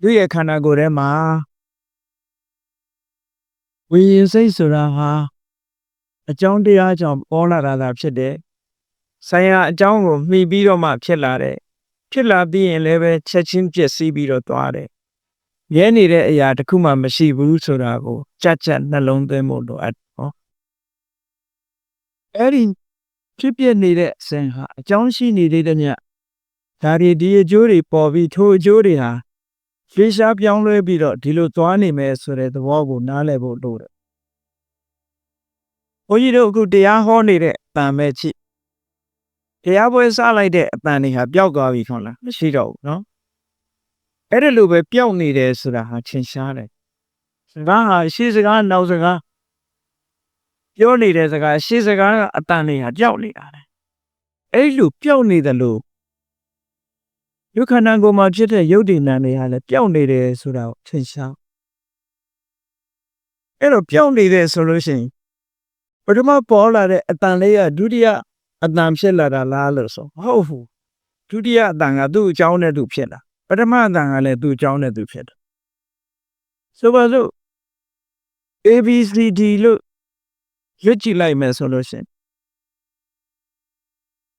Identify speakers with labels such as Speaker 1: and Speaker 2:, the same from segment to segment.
Speaker 1: သူ့ရဲ့ခန္ဓာကိုယ်ထဲမှာဝိညာဉ်စိတ်ဆိုတာဟာအကြောင်းတရားကြောင့်ပေါ်လာတာသာဖြစ်တယ်။ဆိုင်ရာအကြောင်းကိုမှီပြီးတော့မှဖြစ်လာတယ်။ဖြစ်လာပြီးရင်လည်းပဲချက်ချင်းပြည့်စည်ပြီးတော့သွားတယ်။ရဲနေတဲ့အရာတစ်ခုမှမရှိဘူးဆိုတာကိုကြက်ကြက်နှလုံးသွင်းဖို့လိုအပ်တယ်နော်။အဲ့ဒီဖြစ်ပြနေတဲ့အစဉ်ဟာအကြောင်းရှိနေသေးတဲ့ညဒါတွေဒီအကျိုးတွေပေါ်ပြီးထိုအကျိုးတွေဟာ ရွှေရှားပြောင်းလဲပြီးတော့ဒီလိုသွားနေမယ်ဆိုတဲ့သဘောကိုနားလည်ဖို့လိုတယ်။ဘုန်းကြီးတို့အခုတရားဟောနေတဲ့အတန်ပဲကြည့်။တရားပွဲစလိုက်တဲ့အတန်တွေဟာပျောက်သွားပြီခေါ့လားမရှိတော့ဘူးနော်။အဲ့ဒါလိုပဲပျောက်နေတယ်ဆိုတာဟာထင်ရှားတယ်။စကားဟာရှေ့စကားနောက်စကားပြောနေတဲ့စကားရှေ့စကားကအတန်တွေဟာပျောက်နေတာလေ။အဲ့လိုပျောက်နေတယ်လို့ ယုခန္ဓာကိုယ်မှာဖြစ်တဲ့ယုတ်တိနံတွေဟာလည်းပျောက်နေတယ်ဆိုတာကိုထင်ရှားအဲ့တော့ပျောက်နေတယ်ဆိုလို့ရှိရင်ပထမပေါ်လာတဲ့အတန်လေးကဒုတိယအတန်ဖြစ်လာတာလားလို့ဆိုမဟုတ်ဘူးဒုတိယအတန်ကသူ့အကြောင်းနဲ့သူဖြစ်လာပထမအတန်ကလည်းသူ့အကြောင်းနဲ့သူဖြစ်တယ်ဆိုပါစို့ ABCD လို့ရွတ်ကြည့်လိုက်မယ်ဆိုလို့ရှိရင်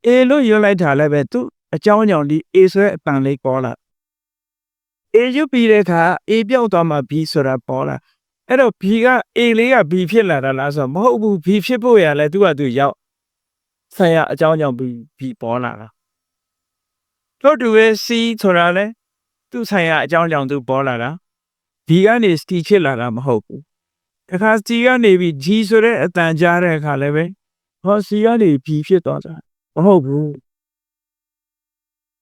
Speaker 1: A လို့ရွတ်လိုက်တာလည်းပဲသူ့ အကြောင်းကြောင့်ဒီ A ဆိုတဲ့အတန်လေးပေါ်လာ A ရွတ်ပြီးတဲ့အခါ A ပြောက်သွားမှ B ဆိုတာပေါ်လာအဲ့တော့ B က A လေးက B ဖြစ်လာတာလားဆိုတော့မဟုတ်ဘူး B ဖြစ်ဖို့ရလဲသူကသူရောက်ဆိုင်ရာအကြောင်းကြောင့် B B ပေါ်လာတာတို့တူရဲ့ C ဆိုတာလဲသူ့ဆိုင်ရာအကြောင်းကြောင့်သူပေါ်လာတာ B ကနေ C ဖြစ်လာတာမဟုတ်ဘူးတခါ C ကနေပြီး G ဆိုတဲ့အတန်ကြားတဲ့အခါလည်းပဲဟော C ကနေ B ဖြစ်သွားတာမဟုတ်ဘူး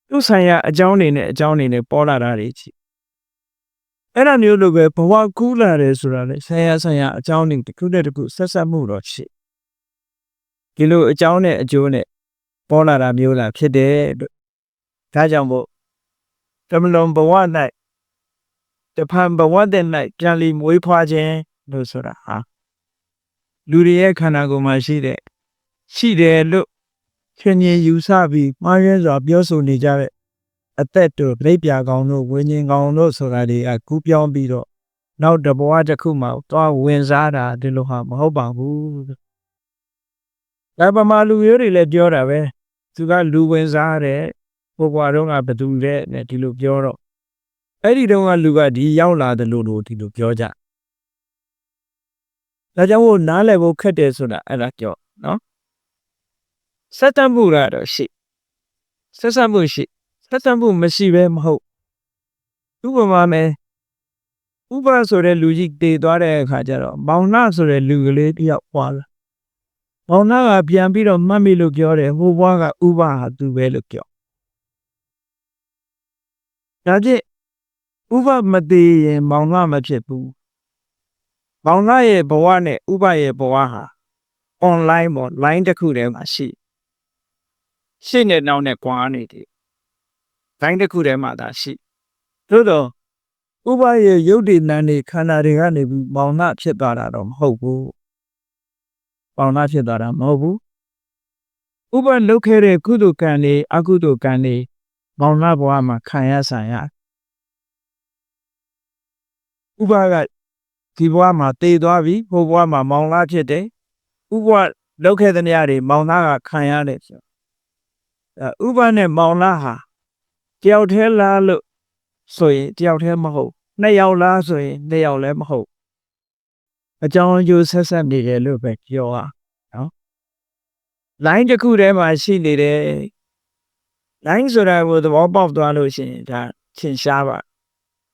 Speaker 1: သူ့ဆိုင်ရာအကြောင်းတွေနဲ့အကြောင်းတွေနဲ့ပေါ်လာတာတွေကြီးအဲ့ဒါမျိုးလိုပဲဘဝကူးလာတယ်ဆိုတာလေဆိုင်ရာဆိုင်ရာအကြောင်းတွေတစ်ခုနဲ့တစ်ခုဆက်ဆက်မှုတော့ရှိဒီလိုအကြောင်းနဲ့အကျိုးနဲ့ပေါ်လာတာမျိုးလားဖြစ်တယ်လို့ဒါကြောင့်မို့တမလွန်ဘဝ၌တဖန်ဘဝတဲ့၌ပြန်လီမွေးဖွားခြင်းလို့ဆိုတာဟာလူတွေရဲ့ခန္ဓာကိုယ်မှာရှိတဲ့ရှိတယ်လို့ ခင်ရင်ယူဆပြီးမှားရဲစွာပြောဆိုနေကြတဲ့အသက်တို့ပြိပြကောင်တို့ဝิญဉ်ကောင်တို့ဆိုတာတွေကကူးပြောင်းပြီးတော့နောက်တစ်ဘဝတစ်ခုမှသွားဝင်စားတာဒီလိုဟာမဟုတ်ပါဘူး။ဒါပမာလူမျိုးတွေလည်းပြောတာပဲသူကလူဝင်စားတဲ့ဘဝတော့ကဘသူလဲနဲ့ဒီလိုပြောတော့အဲ့ဒီတော့ကလူကဒီရောက်လာတယ်လို့လို့ဒီလိုပြောကြ။ဒါကြောင့်မို့နားလည်ဖို့ခက်တယ်ဆိုတာအဲ့ဒါကြောနော် ဆက်တတ်မှုကတော့ရှိဆက်ဆက်မှုရှိဆက်တတ်မှုမရှိဘဲမဟုတ်ဥပမာမယ်ဥပဆိုတဲ့လူကြီးတည်သွားတဲ့အခါကျတော့မောင်နှဆိုတဲ့လူကလေးတယောက်ပွားလာမောင်နှကပြန်ပြီးတော့မှတ်မိလို့ပြောတယ်ဟိုဘွားကဥပဟာသူပဲလို့ပြောဒါဖြင့်ဥပမသေးရင်မောင်နှမဖြစ်ဘူးမောင်နှရဲ့ဘဝနဲ့ဥပရဲ့ဘဝဟာ online ပေါ့ line တစ်ခုတည်းမှာရှိတယ် ရှေ့နဲ့နောက်နဲ့ကွာနေတယ်။ဘိုင်းတစ်ခုထဲမှာသာရှိ။သို့တော့ဥပရဲ့ရုပ်တည်နံနေခန္ဓာတွေကနေပြီးမောင်နှဖြစ်သွားတာတော့မဟုတ်ဘူး။မောင်နှဖြစ်သွားတာမဟုတ်ဘူး။ဥပလုတ်ခဲ့တဲ့ကုသိုလ်ကံတွေအကုသိုလ်ကံတွေမောင်နှဘဝမှာခံရဆိုင်ရ။ဥပကဒီဘဝမှာတည်သွားပြီဟိုဘဝမှာမောင်နှဖြစ်တယ်။ဥပလုတ်ခဲ့တဲ့နေရာတွေမောင်နှကခံရတယ်ဆို ဥပနဲ့မောင်လာဟာတယောက်တည်းလားလို့ဆိုရင်တယောက်တည်းမဟုတ်နှစ်ယောက်လားဆိုရင်နှစ်ယောက်လည်းမဟုတ်အကြောင်းအကျိုးဆက်ဆက်နေတယ်လို့ပဲပြောอ่ะနော် line တစ်ခုထဲမှာရှိနေတယ် line ဆိုတာကိုသဘောပေါက်သွားလို့ရှိရင်ဒါထင်ရှားပါ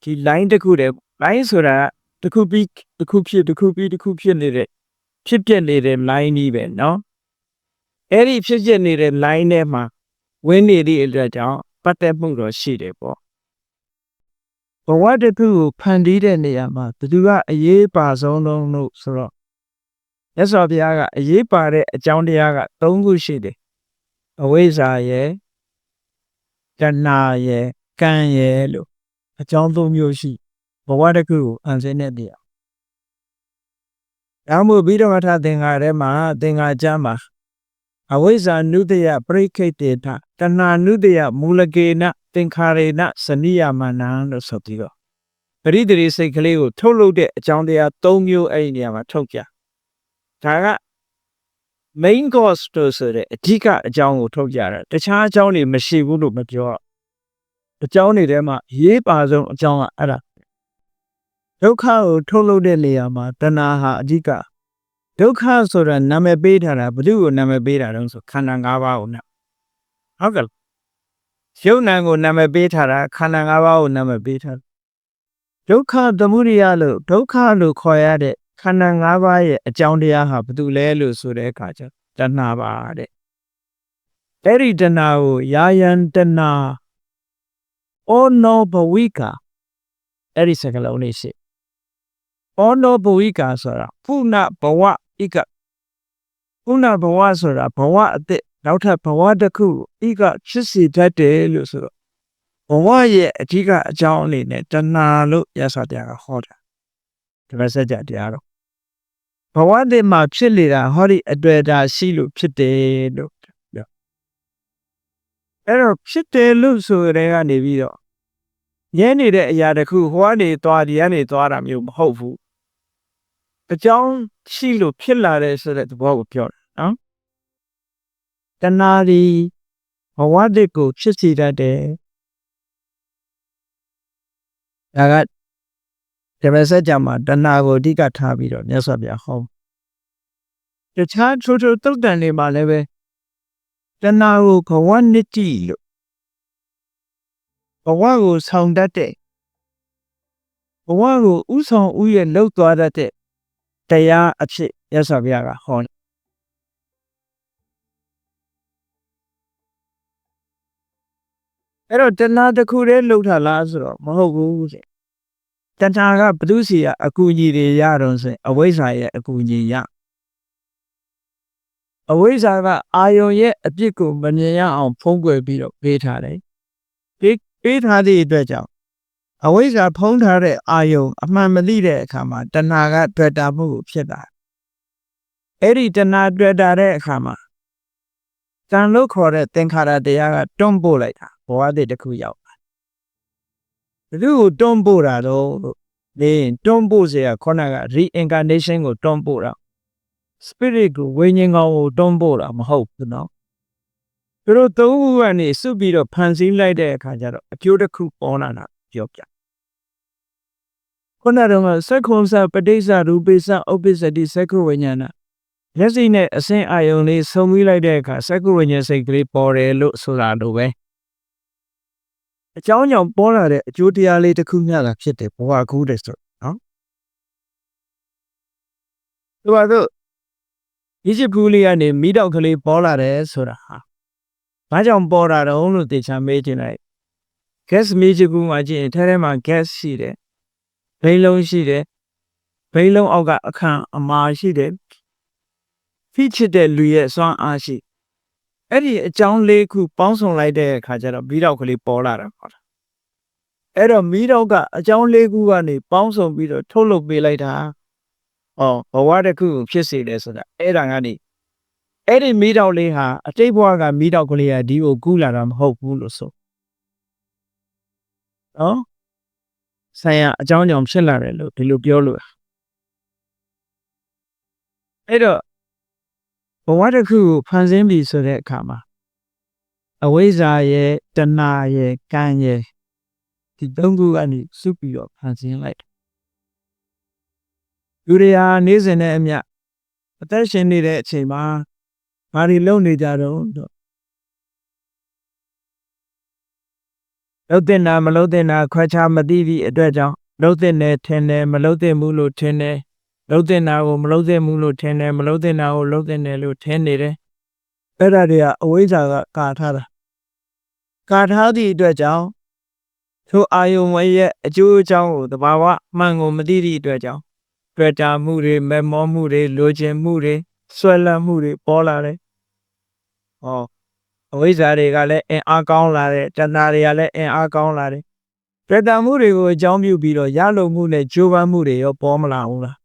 Speaker 1: ဒီ line တစ်ခုတည်း line ဆိုတာတစ်ခုပြီးတစ်ခုဖြစ်တစ်ခုပြီးတစ်ခုဖြစ်နေတဲ့ဖြစ်ပြနေတဲ့ line ကြီးပဲเนาะအဲ့ဒီဖြစ်ပြနေတဲ့ line ထဲမှာ ဝင်းနေသည့်အတွက်ကြောင့်ပတ်သက်မှုတော့ရှိတယ်ပေါ့ဘဝတစ်ခုကိုဖန်တီးတဲ့နေရာမှာဘသူကအရေးပါဆုံးလုံးလို့ဆိုတော့မြတ်စွာဘုရားကအရေးပါတဲ့အကြောင်းတရားက၃ခုရှိတယ်အဝိဇ္ဇာရဲ့တဏှာရဲ့ကံရဲ့လို့အကြောင်း၃မျိုးရှိဘဝတစ်ခုကိုအန်ဆင်းတဲ့နေရာဒါမှမဟုတ်ပြီးတော့မှထားသင်္ဃာထဲမှာသင်္ဃာကျမ်းမှာအဝိဇ္ဇာနုတယပရိခိတ်တေထ တဏှာနုတယမူလကေနသင်္ခါရေနစနိယမနံလို့ဆိုပြီးတော့ပရိသေစိတ်ကလေးကိုထုတ်လုပ်တဲ့အကြောင်းတရား၃မျိုးအဲ့ဒီနေရာမှာထုတ်ပြဒါက main course လို့ဆိုတဲ့အဓိကအကြောင်းကိုထုတ်ပြတာတခြားအကြောင်းတွေမရှိဘူးလို့မပြောအကြောင်းတွေထဲမှာအရေးပါဆုံးအကြောင်းကအဲ့ဒါဒုက္ခကိုထုတ်လုပ်တဲ့နေရာမှာတဏှာဟာအဓိကဒုက္ခဆိုတာနာမည်ပေးထားတာဘယ်သူကိုနာမည်ပေးတာတုံးဆိုခန္ဓာ၅ပါးကိုနာ ဟုတ်ကဲ့ရုပ်နာကိုနာမည်ပေးထားတာခန္ဓာ၅ပါးကိုနာမည်ပေးထားဒုက္ခသမုဒိယလို့ဒုက္ခလို့ခေါ်ရတဲ့ခန္ဓာ၅ပါးရဲ့အကြောင်းတရားဟာဘာတူလဲလို့ဆိုတဲ့အခါကျတဏှာပါတဲ့အဲ့ဒီတဏှာကိုယာယံတဏှာအောနောဘဝိကာအဲ့ဒီစကားလုံးလေးရှိအောနောဘဝိကာဆိုတာပုဏ္ဏဘဝဣကပုဏ္ဏဘဝဆိုတာဘဝအသက် နောက်ထပ်ဘဝတစ်ခုဣကဖြစ်စီတတ်တယ်လို့ဆိုတော့ဘဝရဲ့အဓိကအကြောင်းအနေနဲ့တဏှာလို့ရသော်တရားကဟောတာဒီမှာစကြတရားတော့ဘဝတည်းမှာဖြစ်နေတာဟောဒီအတွေ့အတာရှိလို့ဖြစ်တယ်လို့ပြောအဲ့တော့ဖြစ်တယ်လို့ဆိုတဲ့ကနေပြီးတော့ရဲနေတဲ့အရာတစ်ခုဟိုကနေသွားဒီကနေသွားတာမျိုးမဟုတ်ဘူးအကြောင်းရှိလို့ဖြစ်လာတဲ့ဆိုတဲ့သဘောကိုပြောတယ်နော် တဏှာဒီဘဝတည်းကိုဖြစ်စီတတ်တယ်ဒါကဒီမဆက်ကြမှာတဏှာကိုအဓိကထားပြီးတော့မြတ်စွာဘုရားဟောတခြားထိုးထိုးတုတ်တန်တွေမှာလည်းပဲတဏှာကိုဘဝနစ်တိလို့ဘဝကိုဆောင်တတ်တဲ့ဘဝကိုဥဆောင်ဥရဲ့လှုပ်သွားတတ်တဲ့တရားအဖြစ်မြတ်စွာဘုရားကဟောတယ် အဲ့တော့တဏှာတစ်ခုတည်းလှုပ်ထားလားဆိုတော့မဟုတ်ဘူးတဲ့တဏှာကဘုသူစီကအကူအညီတွေရတော့ဆိုရင်အဝိဇ္ဇာရဲ့အကူအညီရအဝိဇ္ဇာကအာယုံရဲ့အပြစ်ကိုမမြင်ရအောင်ဖုံးကွယ်ပြီးတော့ပေးထားတယ်ပေးပေးထားသည့်အတွက်ကြောင့်အဝိဇ္ဇာဖုံးထားတဲ့အာယုံအမှန်မသိတဲ့အခါမှာတဏှာကတွေ့တာမှုကိုဖြစ်တာအဲ့ဒီတဏှာတွေ့တာတဲ့အခါမှာတန်လို့ခေါ်တဲ့သင်္ခါရတရားကတွန်းပို့လိုက်တာ ဘဝတည်းတစ်ခုရောက်ဘယ်သူကိုတွန်းပို့တာတော့လေတွန်းပို့เสียခေါနက reincarnation ကိုတွန်းပို့တာ spirit ကိုဝိညာဉ်ကောင်ကိုတွန်းပို့တာမဟုတ်ဘူးเนาะသူတို့သုံးခုကနေစုပြီးတော့ဖန်ဆင်းလိုက်တဲ့အခါကျတော့အကျိုးတစ်ခုပေါ်လာတာပြောပြခုနကတော့သက္ကုံစပဋိစ္စရူပိစ္စဥပ္ပစ္စတိသက္ကုဝိညာဏမျက်စိနဲ့အစင်းအာယုံလေးဆုံပြီးလိုက်တဲ့အခါသက္ကုဝိညာဉ်စိတ်ကလေးပေါ်တယ်လို့ဆိုတာလိုပဲ အကြောင်းကြောင့်ပေါ်လာတဲ့အကျိုးတရားလေးတစ်ခုမျှတာဖြစ်တယ်ဘဝကူးတယ်ဆိုနော်ဒီမှာတော့ရစ်ဘူးလေးကနေမိတော့ကလေးပေါ်လာတယ်ဆိုတာဟာဘာကြောင့်ပေါ်လာတော့လို့တေချာမေးချင်လိုက် gas မေးချကူမှာကြည့်ရင်ထဲထဲမှာ gas ရှိတယ်ဘိန်းလုံးရှိတယ်ဘိန်းလုံးအောက်ကအခန့်အမာရှိတယ်ဖိချစ်တဲ့လူရဲ့စွမ်းအားရှိ အဲ့ဒီအကြောင်းလေးခုပေါင်းစုံလိုက်တဲ့အခါကျတော့မီးတောက်ကလေးပေါ်လာတာပေါ့အဲ့တော့မီးတောက်ကအကြောင်းလေးခုကနေပေါင်းစုံပြီးတော့ထုတ်လုပ်ပေးလိုက်တာဟောဘဝတစ်ခုကိုဖြစ်စေတယ်ဆိုတာအဲ့ဒါကနေအဲ့ဒီမီးတောက်လေးဟာအတိတ်ဘဝကမီးတောက်ကလေးကဒီကိုကူးလာတာမဟုတ်ဘူးလို့ဆိုနော်ဆိုင်ရာအကြောင်းကြောင့်ဖြစ်လာတယ်လို့ဒီလိုပြောလို့အဲ့တော့ ဘဝတစ်ခုကိုဖန်ဆင်းပြီဆိုတဲ့အခါမှာအဝိဇ္ဇာရဲ့တဏှာရဲ့ကံရဲ့ဒီသုံးခုကနေစုပြီးတော့ဖန်ဆင်းလိုက်လူတွေဟာနေ့စဉ်နဲ့အမျှအသက်ရှင်နေတဲ့အချိန်မှာဘာတွေလုပ်နေကြတော့တော့လှုပ်တဲ့နာမလှုပ်တဲ့နာခွဲခြားမသိသည့်အတွက်ကြောင့်လှုပ်တဲ့နယ်ထင်တယ်မလှုပ်တဲ့မှုလို့ထင်တယ် လှုပ်တဲ့နာကိုမလှုပ်တဲ့မှုလို့ထင်တယ်မလှုပ်တဲ့နာကိုလှုပ်တဲ့နယ်လို့ထင်နေတယ်အဲ့ဒါတွေကအဝိဇ္ဇာကကာထားတာကာထားသည့်အတွက်ကြောင့်ထိုအာယုံဝရဲ့အကျိုးအကြောင်းကိုတဘာဝမှန်ကိုမသိသည့်အတွက်ကြောင့်တွေ့တာမှုတွေမမောမှုတွေလိုချင်မှုတွေဆွဲလန်းမှုတွေပေါ်လာတယ်။ဟောအဝိဇ္ဇာတွေကလည်းအင်အားကောင်းလာတယ်တဏှာတွေကလည်းအင်အားကောင်းလာတယ်။တွေ့တာမှုတွေကိုအကြောင်းပြုပြီးတော့ရလုံမှုနဲ့ကြိုးပမ်းမှုတွေရောပေါ်မလာဘူးလား။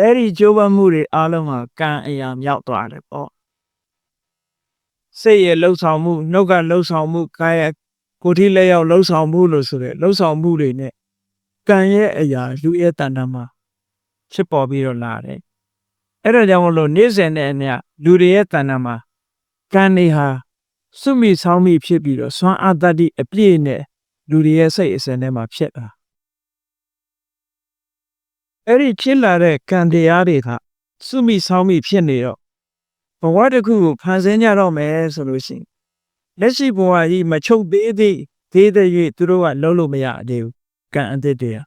Speaker 1: အဲ့ဒီကြိုးပမ်းမှုတွေအားလုံးဟာကံအရာမြောက်သွားတယ်ပေါ့။စိတ်ရဲ့လှုပ်ဆောင်မှုနှုတ်ကလှုပ်ဆောင်မှုကာယကိုယ်ထိလက်ရောက်လှုပ်ဆောင်မှုလို့ဆိုတဲ့လှုပ်ဆောင်မှုတွေနဲ့ကံရဲ့အရာလူရဲ့တဏ္ဍာမှာဖြစ်ပေါ်ပြီးတော့လာတယ်အဲ့ဒါကြောင့်မလို့နေ့စဉ်နဲ့အမျှလူတွေရဲ့တဏ္ဍာမှာကံတွေဟာစုမိဆောင်းမိဖြစ်ပြီးတော့စွမ်းအားတတ္တိအပြည့်နဲ့လူတွေရဲ့စိတ်အစဉ်ထဲမှာဖြစ်တာ အဲ့ဒီဖြစ်လာတဲ့ကံတရားတွေကစုမိဆောင်းမိဖြစ်နေတော့ဘဝတစ်ခုကိုဖန်ဆင်းကြတော့မယ်ဆိုလို့ရှိရင်လက်ရှိဘဝကြီးမချုပ်သေးသေးသေးသေး၍သူတို့ကလုံးလို့မရသေးဘူးကံအသစ်တွေက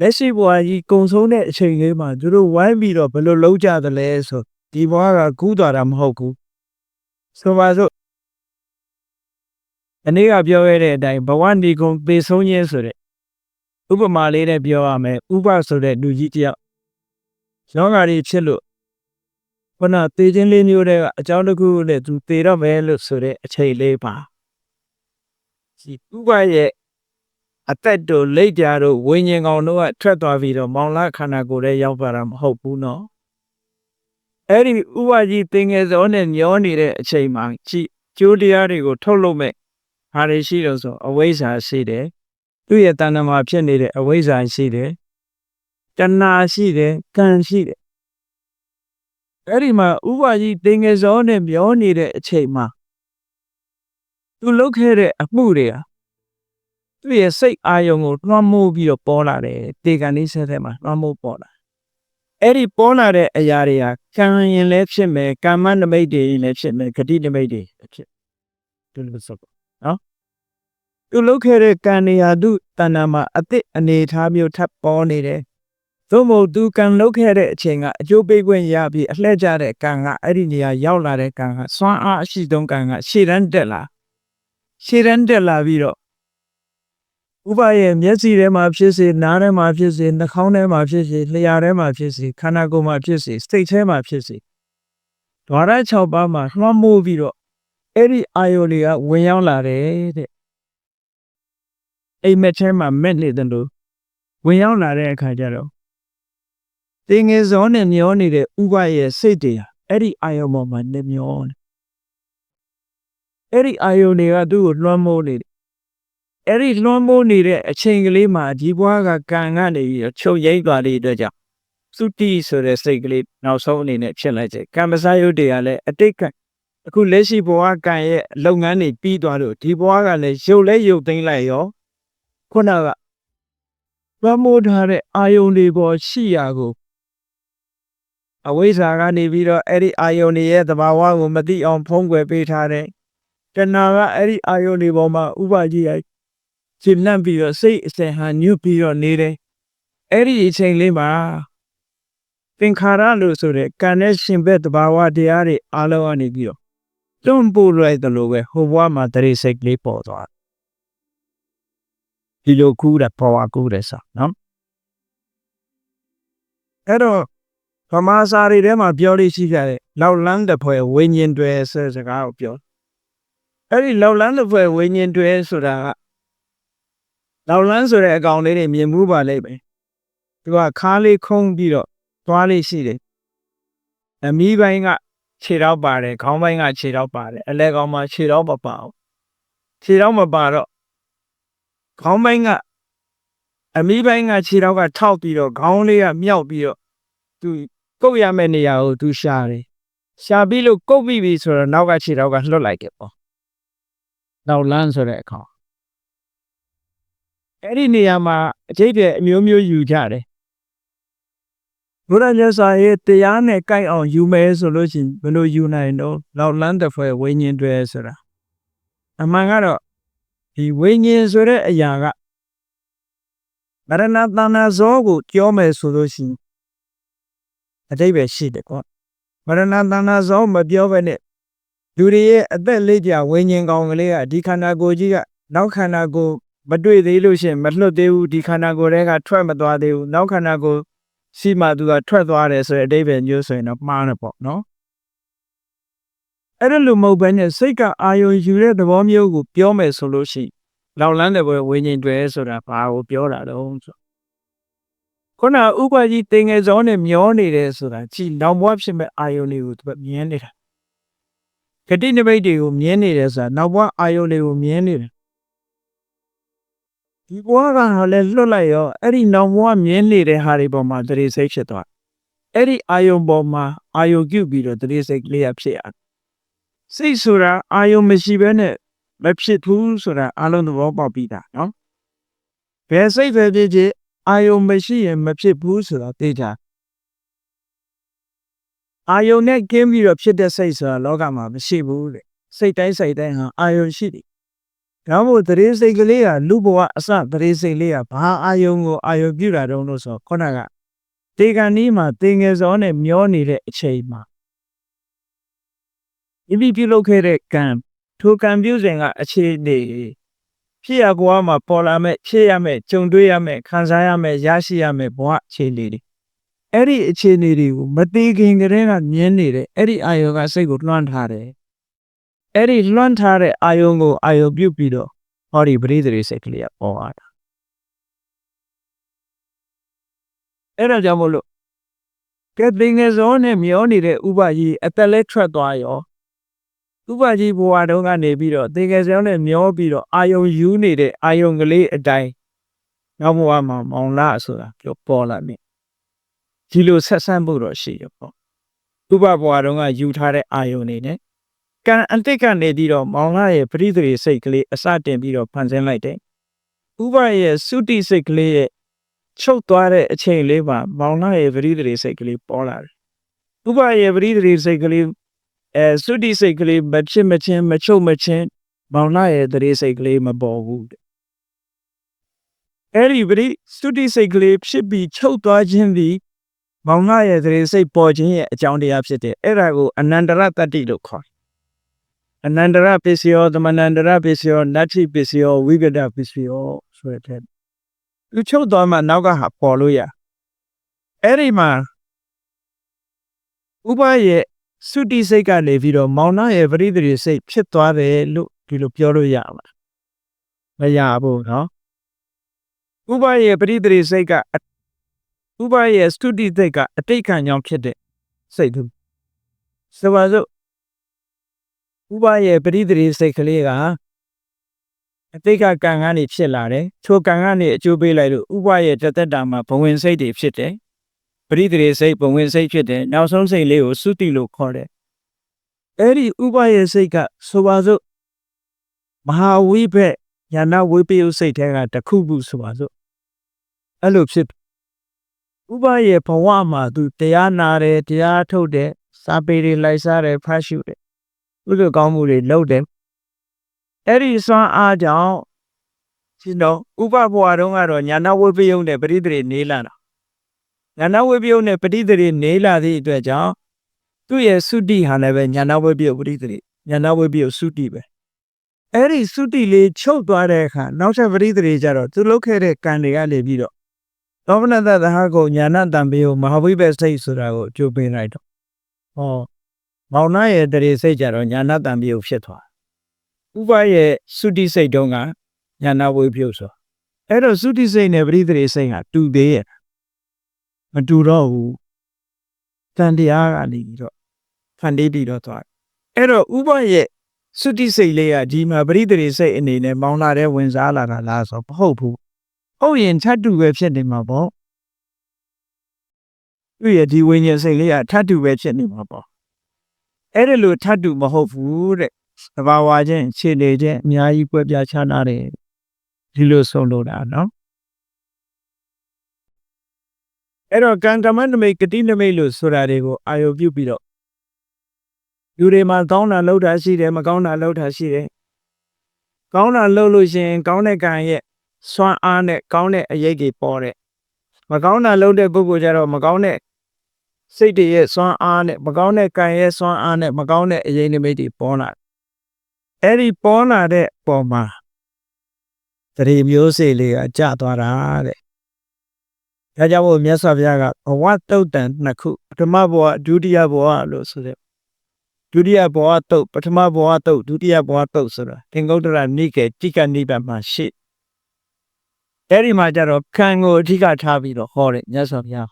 Speaker 1: လက်ရှိဘဝကြီးကုံဆုံးတဲ့အချိန်လေးမှာသူတို့ဝိုင်းပြီးတော့ဘယ်လိုလုပ်ကြသလဲဆိုဒီဘဝကကူးသွားတာမဟုတ်ဘူးဆိုပါစို့အနေကပြောရတဲ့အတိုင်းဘဝနေကုန်ပေဆုံးခြင်းဆိုတဲ့ ဥပမာလေးနဲ့ပြောရမယ်ဥပဆိုတဲ့လူကြီးတယောက်ယောဂါတွေဖြစ်လို့ခုနသေခြင်းလေးမျိုးတွေကအကြောင်းတစ်ခုနဲ့သူသေတော့မယ်လို့ဆိုတဲ့အချိန်လေးပါဒီဥပရဲ့အသက်တို့လက်ကြတို့ဝိညာဉ်ကောင်တို့ကထွက်သွားပြီးတော့မောင်လာခန္ဓာကိုယ်ထဲရောက်သွားတာမဟုတ်ဘူးနော်အဲ့ဒီဥပကြီးသင်ငယ်စောနဲ့ညောနေတဲ့အချိန်မှာကြည်ကျိုးတရားတွေကိုထုတ်လုပ်မဲ့ဟာတွေရှိလို့ဆိုအဝိဇ္ဇာရှိတယ် သူ့ရဲ့တဏ္ဍမှာဖြစ်နေတဲ့အဝိဇ္ဇာရှိတယ်တဏှာရှိတယ်ကံရှိတယ်အဲ့ဒီမှာဥပကြီးသင်ငယ်စောနဲ့မျောနေတဲ့အချိန်မှာသူလုပ်ခဲ့တဲ့အမှုတွေဟာသူ့ရဲ့စိတ်အာယုံကိုလွှမ်းမိုးပြီးတော့ပေါ်လာတယ်တေကန်လေးဆက်တဲ့မှာလွှမ်းမိုးပေါ်လာအဲ့ဒီပေါ်လာတဲ့အရာတွေဟာကံရင်လည်းဖြစ်မယ်ကာမနမိတ်တွေလည်းဖြစ်မယ်ဂတိနမိတ်တွေဖြစ်ဒီလိုဆိုနော် သူလုပ်ခဲ့တဲ့ကံနေရာသူတဏ္ဍာမှာအစ်စ်အနေထားမျိုးထပ်ပေါ်နေတယ်သို့မဟုတ်သူကံလုပ်ခဲ့တဲ့အချိန်ကအကျိုးပေးခွင့်ရပြီးအလှည့်ကျတဲ့ကံကအဲ့ဒီနေရာရောက်လာတဲ့ကံကစွမ်းအားအရှိဆုံးကံကရှေ့တန်းတက်လာရှေ့တန်းတက်လာပြီးတော့ဥပရဲ့မျက်စိထဲမှာဖြစ်စေနားထဲမှာဖြစ်စေနှာခေါင်းထဲမှာဖြစ်စေလျှာထဲမှာဖြစ်စေခန္ဓာကိုယ်မှာဖြစ်စေစိတ်ထဲမှာဖြစ်စေဓဝရ6ပါးမှာလွှမ်းမိုးပြီးတော့အဲ့ဒီအာယုတွေကဝင်ရောက်လာတယ်တဲ့ အိမ်မက်ထဲမှာမက်နေတယ်လို့ဝင်ရောက်လာတဲ့အခါကျတော့တင်ငယ်စောနဲ့မျောနေတဲ့ဥပရဲ့စိတ်တွေဟာအဲ့ဒီအာယုပေါ်မှာနေမျောနေအဲ့ဒီအာယုတွေကသူ့ကိုလွှမ်းမိုးနေတယ်အဲ့ဒီလွှမ်းမိုးနေတဲ့အချိန်ကလေးမှာဒီဘွားကကံကနေပြီးတော့ချုပ်ရိပ်သွားတဲ့အတွက်ကြောင့်သုတိဆိုတဲ့စိတ်ကလေးနောက်ဆုံးအနေနဲ့ဖြစ်လိုက်တယ်ကံမစားရုပ်တွေကလည်းအတိတ်ကအခုလက်ရှိဘဝကံရဲ့လုပ်ငန်းတွေပြီးသွားလို့ဒီဘဝကလည်းရုပ်လဲရုပ်သိမ်းလိုက်ရော ခုနကလွှမ်းမိုးထားတဲ့အာယုန်တွေပေါ်ရှိရာကိုအဝိဇ္ဇာကနေပြီးတော့အဲ့ဒီအာယုန်တွေရဲ့သဘာဝကိုမသိအောင်ဖုံးကွယ်ပေးထားတဲ့တဏှာကအဲ့ဒီအာယုန်တွေပေါ်မှာဥပကြီးရိုက်ရှင်းလန့်ပြီးတော့စိတ်အစဉ်ဟာညှပ်ပြီးတော့နေတယ်အဲ့ဒီအချိန်လေးမှာသင်္ခါရလို့ဆိုတဲ့ကံနဲ့ရှင်ဘက်သဘာဝတရားတွေအားလုံးကနေပြီးတော့တွန့်ပို့လိုက်တယ်လို့ပဲဟိုဘဝမှာတရေစိတ်လေးပေါ်သွား ဒီလိုကူးတဲ့ပေါ်ဝကူးတဲ့စာနော်အဲ့တော့ဗမာစာတွေထဲမှာပြောလို့ရှိကြတယ်လောက်လန်းတဲ့ဖွဲ့ဝိညာဉ်တွေဆိုတဲ့စကားကိုပြောအဲ့ဒီလောက်လန်းတဲ့ဖွဲ့ဝိညာဉ်တွေဆိုတာကလောက်လန်းဆိုတဲ့အကောင်လေးတွေမြင်မှုပါလိမ့်မယ်သူကခါးလေးခုံးပြီးတော့သွားလေးရှိတယ်အမီးပိုင်းကခြေတော့ပါတယ်ခေါင်းပိုင်းကခြေတော့ပါတယ်အလဲကောင်မှာခြေတော့မပါဘူးခြေတော့မပါတော့ ခေါင်းပိုင်းကအမီးပိုင်းကခြေတော့ကထောက်ပြီးတော့ခေါင်းလေးကမြောက်ပြီးတော့သူကုတ်ရမယ့်နေရာကိုသူရှာတယ်ရှာပြီးလို့ကုတ်ပြီးပြီဆိုတော့နောက်ကခြေတော့ကလွတ်လိုက်တယ်ပေါ့နောက်လန်းဆိုတဲ့အကောင်အဲ့ဒီနေရာမှာအကျိတ်တွေအမျိုးမျိုးယူကြတယ်ဘုရားမြတ်စွာရဲ့တရားနဲ့ကိုက်အောင်ယူမယ်ဆိုလို့ရှိရင်ဘယ်လိုယူနိုင်တော့လောက်လန်းတဲ့ဖွဲ့ဝိညာဉ်တွေဆိုတာအမှန်ကတော့ ဒီဝိညာဉ်ဆိုတဲ့အရာကမရဏတဏ္ဍဇောကိုကြောမယ်ဆိုလို့ရှိရင်အတိတ်ပဲရှိတယ်ကွာမရဏတဏ္ဍဇောမပြောဘဲနဲ့လူတွေရဲ့အသက်လေးကြဝိညာဉ်ကောင်ကလေးကဒီခန္ဓာကိုယ်ကြီးကနောက်ခန္ဓာကိုယ်မတွေ့သေးလို့ရှိရင်မလွတ်သေးဘူးဒီခန္ဓာကိုယ်တွေကထွက်မသွားသေးဘူးနောက်ခန္ဓာကိုယ်ရှိမှသူကထွက်သွားတယ်ဆိုတဲ့အတိပ္ပယ်မျိုးဆိုရင်တော့မှားတယ်ပေါ့နော် အဲ့ဒါလိုမဟုတ်ဘဲနဲ့စိတ်ကအာယုံယူတဲ့သဘောမျိုးကိုပြောမယ်ဆိုလို့ရှိရင်လောက်လန်းတဲ့ဘဝဝိညာဉ်တွေဆိုတာဘာကိုပြောတာတော့ဆိုခုနဥပကြီးတင်ငယ်စောနဲ့မျောနေတယ်ဆိုတာကြည်နောက်ဘဝဖြစ်မဲ့အာယုံတွေကိုသူကမြင်နေတာဂတိနမိတ်တွေကိုမြင်နေတယ်ဆိုတာနောက်ဘဝအာယုံတွေကိုမြင်နေတယ်ဒီဘဝကလည်းလွတ်လိုက်ရောအဲ့ဒီနောင်ဘဝမြင်နေတဲ့ဟာတွေပေါ်မှာတရေစိတ်ဖြစ်သွားအဲ့ဒီအာယုံပေါ်မှာအာယုံပြုတ်ပြီးတော့တရေစိတ်ကလေးရဖြစ်ရ စိတ်ဆိုတာအာယုံမရှိဘဲနဲ့မဖြစ်ဘူးဆိုတာအလုံးသဘောပေါက်ပြီးတာနော်ဘယ်စိတ်ပဲဖြစ်ဖြစ်အာယုံမရှိရင်မဖြစ်ဘူးဆိုတာသိကြအာယုံနဲ့ကင်းပြီးတော့ဖြစ်တဲ့စိတ်ဆိုတာလောကမှာမရှိဘူးလေစိတ်တိုင်းစိတ်တိုင်းဟာအာယုံရှိတယ်ဒါမို့တရေစိတ်ကလေးကလူဘဝအစတရေစိတ်လေးကဘာအာယုံကိုအာယုံပြုတာတုံးလို့ဆိုခုနကတေကန်နီးမှာတင်ငယ်စောနဲ့မျောနေတဲ့အချိန်မှာ ဒီပြီးပြုလုပ်ခဲ့တဲ့ကံထိုကံပြုစဉ်ကအခြေအနေဖြစ်ရဘဝမှာပေါ်လာမဲ့ဖြစ်ရမဲ့ကြုံတွေ့ရမဲ့ခံစားရမဲ့ရရှိရမဲ့ဘဝအခြေအနေတွေအဲ့ဒီအခြေအနေတွေကိုမသေးခင်ကတည်းကမြင်နေတဲ့အဲ့ဒီအာယုံကစိတ်ကိုလွှမ်းထားတယ်အဲ့ဒီလွှမ်းထားတဲ့အာယုံကိုအာယုံပြုတ်ပြီးတော့ဟောဒီပရိသေစိတ်ကလေးကပေါ်လာတာအဲ့ဒါကြောင့်မို့လို့ကဲတင်ငယ်စောနဲ့မျောနေတဲ့ဥပကြီးအသက်လက်ထွက်သွားရော ဥပကြီးဘဝတုန်းကနေပြီးတော့တင်ငယ်စောနဲ့မျောပြီးတော့အာယုံယူနေတဲ့အာယုံကလေးအတိုင်းနောက်ဘဝမှာမောင်လာဆိုတာပြောပေါ်လာပြီဒီလိုဆက်ဆံဖို့တော့ရှိရပေါ့ဥပဘဝတုန်းကယူထားတဲ့အာယုံနေနဲ့ကံအတိတ်ကနေပြီးတော့မောင်လာရဲ့ပရိသေစိတ်ကလေးအစတင်ပြီးတော့ဖန်ဆင်းလိုက်တယ်ဥပရဲ့စုတိစိတ်ကလေးရဲ့ချုပ်သွားတဲ့အချိန်လေးမှာမောင်လာရဲ့ပရိသေစိတ်ကလေးပေါ်လာတယ်ဥပရဲ့ပရိသေစိတ်ကလေး အဲစုတိစိတ်ကလေးမဖြစ်မချင်းမချုပ်မချင်းမောင်လာရဲ့တရေစိတ်ကလေးမပေါ်ဘူးတဲ့အဲ့ဒီပရိစုတိစိတ်ကလေးဖြစ်ပြီးချုပ်သွားခြင်းသည်မောင်လာရဲ့တရေစိတ်ပေါ်ခြင်းရဲ့အကြောင်းတရားဖြစ်တယ်အဲ့ဒါကိုအနန္တရတတ္တိလို့ခေါ်တယ်အနန္တရပစ္စယောသမဏန္တရပစ္စယောနတ္ထိပစ္စယောဝိကတပစ္စယောဆိုတဲ့သူချုပ်သွားမှနောက်ကဟာပေါ်လို့ရအဲ့ဒီမှာဥပရဲ့ စုတိစိတ်ကနေပြီးတော့မောင်နှရဲ့ပရိသေစိတ်ဖြစ်သွားတယ်လို့ဒီလိုပြောလို့ရမှာမရဘူးเนาะဥပရဲ့ပရိသေစိတ်ကဥပရဲ့စတုတိစိတ်ကအတိတ်ခံကြောင့်ဖြစ်တဲ့စိတ်သူဆိုပါစို့ဥပရဲ့ပရိသေစိတ်ကလေးကအတိတ်ကကံကနေဖြစ်လာတယ်ထိုကံကနေအကျိုးပေးလိုက်လို့ဥပရဲ့တသက်တာမှာဘဝင်စိတ်တွေဖြစ်တယ် ပရိသေစိတ်ဘဝင်စိတ်ဖြစ်တယ်နောက်ဆုံးစိတ်လေးကိုစုတိလို့ခေါ်တယ်အဲ့ဒီဥပရဲ့စိတ်ကဆိုပါစို့မဟာဝိဘက်ညာနာဝိပယုစိတ်ထဲကတခုခုဆိုပါစို့အဲ့လိုဖြစ်ဥပရဲ့ဘဝမှာသူတရားနာတယ်တရားထုတ်တယ်စာပေတွေလိုက်စားတယ်ဖတ်ရှုတယ်ဥဒ္ဒကောင်းမှုတွေလုပ်တယ်အဲ့ဒီစွမ်းအားကြောင့်ရှင်တော်ဥပဘဝတုန်းကတော့ညာနာဝိပယုနဲ့ပရိသေနေလာတာ ညာနာဝိပယုနဲ့ပရိသေနေလာသည့်အတွက်ကြောင့်သူ့ရဲ့သုတိဟာလည်းပဲညာနာဝိပယုပရိသေညာနာဝိပယုသုတိပဲအဲ့ဒီသုတိလေးချုပ်သွားတဲ့အခါနောက်ဆက်ပရိသေကြတော့သူလုပ်ခဲ့တဲ့ကံတွေကနေပြီးတော့သောမနတသဟကိုညာနာတံပေယမဟာဝိပစိတ်ဆိုတာကိုကြိုးပင်လိုက်တော့ဟောမောင်နာရဲ့တရေစိတ်ကြတော့ညာနာတံပေယဖြစ်သွားဥပရဲ့သုတိစိတ်တုံးကညာနာဝိပယဆိုအဲ့တော့သုတိစိတ်နဲ့ပရိသေစိတ်ဟာတူသေးရဲ့ မတူတော့ဘူးတန်တရားကနေပြီးတော့ဖန်တီးပြီးတော့သွားအဲ့တော့ဥပရဲ့သုတိစိတ်လေးကဒီမှာပရိသေစိတ်အနေနဲ့မောင်းလာတဲ့ဝင်စားလာတာလားဆိုမဟုတ်ဘူးဟုတ်ရင်ထတ်တူပဲဖြစ်နေမှာပေါ့သူရဲ့ဒီဝိညာဉ်စိတ်လေးကထတ်တူပဲဖြစ်နေမှာပေါ့အဲ့ဒါလို့ထတ်တူမဟုတ်ဘူးတဲ့သဘာဝချင်းခြေနေချင်းအများကြီးကွဲပြားခြားနားတယ်ဒီလိုဆုံးလို့တာနော် အဲ့တော့ကံကမ္မနမိတ်ကတိနမိတ်လို့ဆိုတာတွေကိုအာယုပြုပြီးတော့လူတွေမှာကောင်းတာလုပ်တာရှိတယ်မကောင်းတာလုပ်တာရှိတယ်ကောင်းတာလုပ်လို့ရှိရင်ကောင်းတဲ့ကံရဲ့စွမ်းအားနဲ့ကောင်းတဲ့အရေးကြီးပေါ်တဲ့မကောင်းတာလုပ်တဲ့ပုဂ္ဂိုလ်ကြတော့မကောင်းတဲ့စိတ်တွေရဲ့စွမ်းအားနဲ့မကောင်းတဲ့ကံရဲ့စွမ်းအားနဲ့မကောင်းတဲ့အရေးနိမိတ်တွေပေါ်လာအဲ့ဒီပေါ်လာတဲ့ပုံမှာတရေမျိုးစေ့လေးကကျသွားတာတဲ့ ဒါကြောင့်မို့မြတ်စွာဘုရားကဘဝတုတ်တန်နှစ်ခုပထမဘဝဒုတိယဘဝလို့ဆိုတဲ့ဒုတိယဘဝတုတ်ပထမဘဝတုတ်ဒုတိယဘဝတုတ်ဆိုတာသင်္ကုတ္တရနိကေတိကနိဗ္ဗာန်မှာရှိအဲ့ဒီမှာကျတော့ခံကိုအဓိကထားပြီးတော့ဟောတယ်မြတ်စွာဘုရား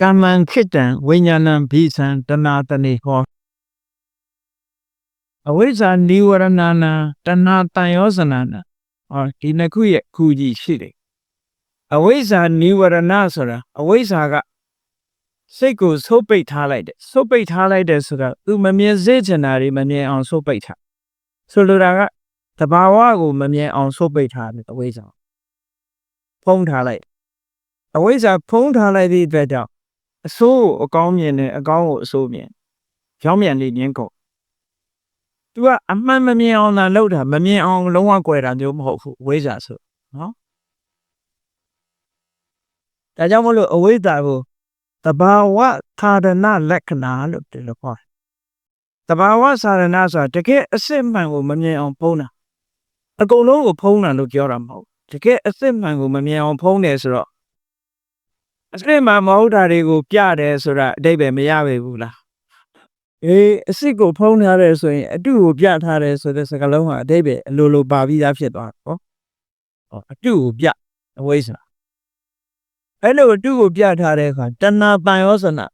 Speaker 1: ကမ္မံခိတံဝိညာဏံဘိသံတနာတနေဟောအဝိဇ္ဇာနိဝရဏနာတဏတန်ယောဇနာနာဟာဒီနှစ်ခုရဲ့ခုကြီးရှိတယ် အဝိဇ္ဇာနိဝရဏဆိုတာအဝိဇ္ဇာကစိတ်ကိုဆုပ်ပိတ်ထားလိုက်တယ်ဆုပ်ပိတ်ထားလိုက်တယ်ဆိုတာသူမမြင်စေချင်တာတွေမမြင်အောင်ဆုပ်ပိတ်ထားဆိုလိုတာကတဘာဝကိုမမြင်အောင်ဆုပ်ပိတ်ထားတယ်အဝိဇ္ဇာဖုံးထားလိုက်အဝိဇ္ဇာဖုံးထားလိုက်သည့်အတွက်ကြောင့်အဆိုးကိုအကောင်းမြင်တယ်အကောင်းကိုအဆိုးမြင်ကြောင်းမြန်လေးမြင်ကုန် तू ကအမှန်မမြင်အောင်သာလုပ်တာမမြင်အောင်လုံးဝကွယ်တာမျိုးမဟုတ်ဘူးအဝိဇ္ဇာဆိုနော် ဒါကြောင့်မလို့အဝိဇ္ဇာကိုတဘာဝသာရဏလက္ခဏာလို့ပြောလို့ခေါ်တယ်တဘာဝသာရဏဆိုတာတကယ်အစစ်မှန်ကိုမမြင်အောင်ဖုံးတာအကုန်လုံးကိုဖုံးတာလို့ပြောတာမဟုတ်ဘူးတကယ်အစစ်မှန်ကိုမမြင်အောင်ဖုံးတယ်ဆိုတော့အစစ်မှန်မဟုတ်တာတွေကိုပြတယ်ဆိုတာအတိတ်ပဲမရပေဘူးလားအေးအစ်စ်ကိုဖုံးထားတယ်ဆိုရင်အတုကိုပြထားတယ်ဆိုတဲ့စကားလုံးဟာအတိတ်ပဲအလိုလိုပါပြီးသားဖြစ်သွားတယ်ဟောဟောအတုကိုပြအဝိဇ္ဇာ အဲ့လိုအတုကိုပြထားတဲ့အခါတဏှာပံယောဇနာ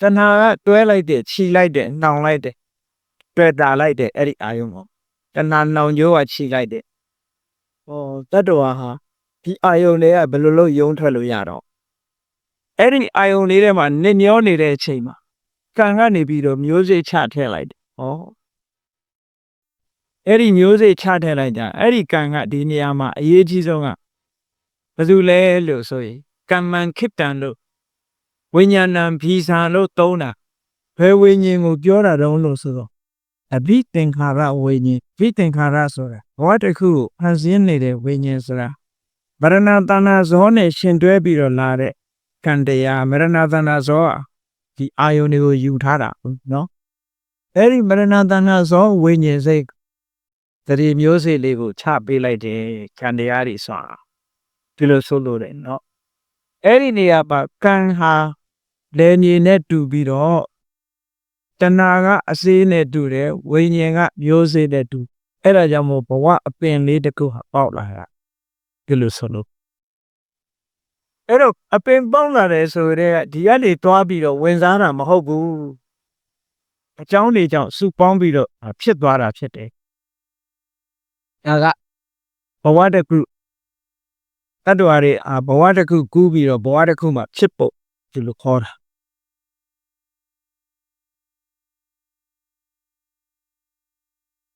Speaker 1: တဏှာကတွဲလိုက်တယ်ခြိလိုက်တယ်နှောင်လိုက်တယ်တွဲတာလိုက်တယ်အဲ့ဒီအာယုံကိုတဏှာနှောင်ကြိုးကခြိလိုက်တယ်ဟောတတ္တဝါဟာဒီအာယုံတွေကဘယ်လိုလုပ်ယုံထွက်လို့ရတော့အဲ့ဒီအာယုံလေးထဲမှာနစ်မျောနေတဲ့အချိန်မှာကံကနေပြီးတော့မျိုးစေ့ချထည့်လိုက်တယ်။ဟောအဲ့ဒီမျိုးစေ့ချထည့်လိုက်တာအဲ့ဒီကံကဒီနေရာမှာအရေးကြီးဆုံးကဘာလို့လဲလို့ဆိုရင် ကမ္မန်ခိတံလို့ဝိညာဏံဘီဇာလို့သုံးတာဘယ်ဝိညာဉ်ကိုပြောတာတုံးလို့ဆိုတော့အဘိသင်္ခါရဝိညာဉ်ဘိသင်္ခါရဆိုတာဘဝတစ်ခုကိုဖန်ဆင်းနေတဲ့ဝိညာဉ်ဆိုတာဗရဏတဏ္ဍဇောနဲ့ရှင်တွဲပြီးတော့လာတဲ့ကံတရားမရဏတဏ္ဍဇောကဒီအာယုန်တွေကိုယူထားတာနော်အဲ့ဒီမရဏတဏ္ဍဇောဝိညာဉ်စိတ်တတိမျိုးစိတ်လေးကိုချပေးလိုက်တယ်ခန္တရားတွေဆိုတာဒီလိုဆိုလို့တယ်နော် အဲ့ဒီနေရာမှာကံဟာလေမြေနဲ့တူပြီးတော့တဏှာကအစေးနဲ့တူတယ်ဝိညာဉ်ကမျိုးစိတ်နဲ့တူအဲ့ဒါကြောင့်မို့ဘဝအပင်လေးတစ်ခုဟာပေါက်လာတာဒီလိုဆိုလို့အဲ့တော့အပင်ပေါက်လာတယ်ဆိုတဲ့ဒီကနေတွားပြီးတော့ဝင်စားတာမဟုတ်ဘူးအကြောင်းတွေကြောင့်စုပေါင်းပြီးတော့ဖြစ်သွားတာဖြစ်တယ်ဒါကဘဝတစ်ခု တတ္တဝါတွေအာဘဝတစ်ခုကူးပြီးတော့ဘဝတစ်ခုမှာဖြစ်ဖို့ဒီလိုခေါ်တာ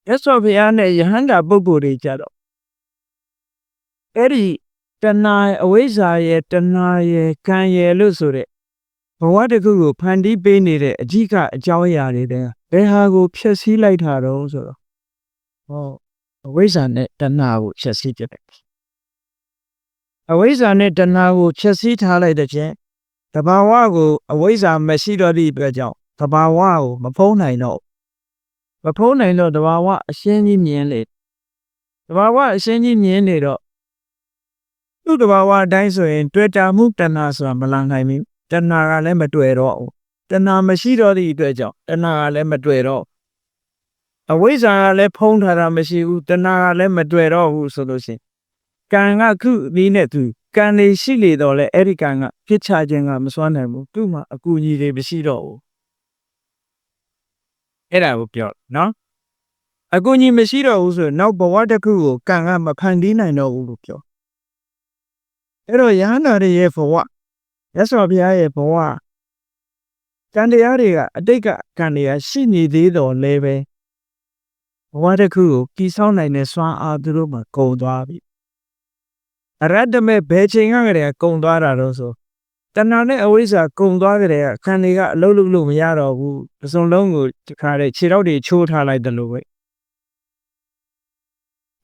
Speaker 1: ရသော်ဘုရားနဲ့ယဟန္တာပုဂ္ဂိုလ်တွေကြတော့အဲ့ဒီတဏှာအဝိဇ္ဇာရဲ့တဏှာရဲ့ကံရဲ့လို့ဆိုတဲ့ဘဝတစ်ခုကိုဖန်တီးပေးနေတဲ့အဓိကအကြောင်းအရာတွေတဲ့ဘယ်ဟာကိုဖျက်ဆီးလိုက်တာတော့ဆိုတော့ဟောအဝိဇ္ဇာနဲ့တဏှာကိုဖျက်ဆီးပြတယ် အဝိဇ္ဇာနဲ့တဏှာကိုဖျက်ဆီးထားလိုက်တဲ့ဖြင့်တဘာဝကိုအဝိဇ္ဇာမရှိတော့သည့်အတွက်ကြောင့်တဘာဝကိုမဖုံးနိုင်တော့မဖုံးနိုင်တော့တဘာဝအရှင်းကြီးမြင်လေတဘာဝအရှင်းကြီးမြင်နေတော့သူ့တဘာဝအတိုင်းဆိုရင်တွေ့တာမှုတဏှာဆိုတာမလာနိုင်ဘူးတဏှာကလည်းမတွေ့တော့ဘူးတဏှာမရှိတော့သည့်အတွက်ကြောင့်တဏှာကလည်းမတွေ့တော့အဝိဇ္ဇာကလည်းဖုံးထားတာမရှိဘူးတဏှာကလည်းမတွေ့တော့ဘူးဆိုလို့ရှိရင် ကံကခုဒီနဲ့သူကံနေရှိလေတော့လေအဲ့ဒီကံကဖြစ်ချခြင်းကမစွမ်းနိုင်ဘူးသူ့မှာအကူအညီတွေမရှိတော့ဘူးအဲ့ဒါကိုပြောနော်အကူအညီမရှိတော့ဘူးဆိုရင်နောက်ဘဝတစ်ခုကိုကံကမဖန်တီးနိုင်တော့ဘူးလို့ပြောအဲ့တော့ယဟန္တာတွေရဲ့ဘဝရသော်ဘုရားရဲ့ဘဝကံတရားတွေကအတိတ်ကကံတွေကရှိနေသေးတော်လဲပဲဘဝတစ်ခုကိုကြည်ဆောင်နိုင်တဲ့စွမ်းအားသူတို့မှာကုန်သွားပြီ အရတ္တမဲ့ဘယ်ချိန်ကတည်းကကုန်သွားတာတော့ဆိုတဏှာနဲ့အဝိဇ္ဇာကုန်သွားကြတဲ့ခံတွေကအလုံးလုံးလို့မရတော့ဘူးအစုံလုံးကိုတခါတည်းခြေထောက်တွေချိုးထားလိုက်တယ်လို့ပဲ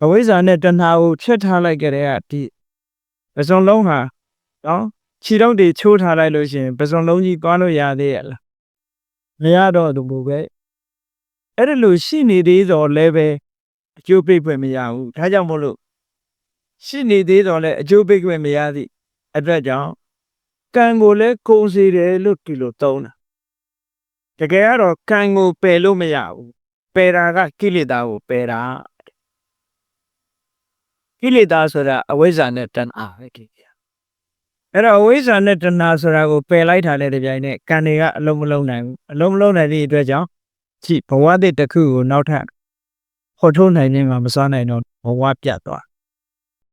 Speaker 1: အဝိဇ္ဇာနဲ့တဏှာကိုဖြတ်ထားလိုက်ကြတဲ့ကဒီပစုံလုံးဟာနော်ခြေထောက်တွေချိုးထားလိုက်လို့ရှိရင်ပစုံလုံးကြီးသွားလို့ရသေးရဲ့လားမရတော့ဘူးဘူးပဲအဲ့ဒါလို့ရှိနေသေးတော့လည်းပဲအကျိုးပိတ်ဖွယ်မရဘူးဒါကြောင့်မို့လို့ ရှိနေသေးတော့လည်းအကျိုးပိတ်ဖွယ်မရသည့်အတွက်ကြောင့်ကံကိုလည်းကုံစေတယ်လို့ဒီလိုသုံးတာတကယ်ကတော့ကံကိုပယ်လို့မရဘူးပယ်တာကကိလေသာကိုပယ်တာကိလေသာဆိုတာအဝိဇ္ဇာနဲ့တဏှာပဲကိလေသာအဲ့တော့အဝိဇ္ဇာနဲ့တဏှာဆိုတာကိုပယ်လိုက်တာနဲ့တပြိုင်နက်ကံတွေကအလုံးမလုံးနိုင်ဘူးအလုံးမလုံးနိုင်သည့်အတွက်ကြောင့်ကြည့်ဘဝတစ်တစ်ခုကိုနောက်ထပ်ဟောထုတ်နိုင်ခြင်းကမစွမ်းနိုင်တော့ဘဝပြတ်သွား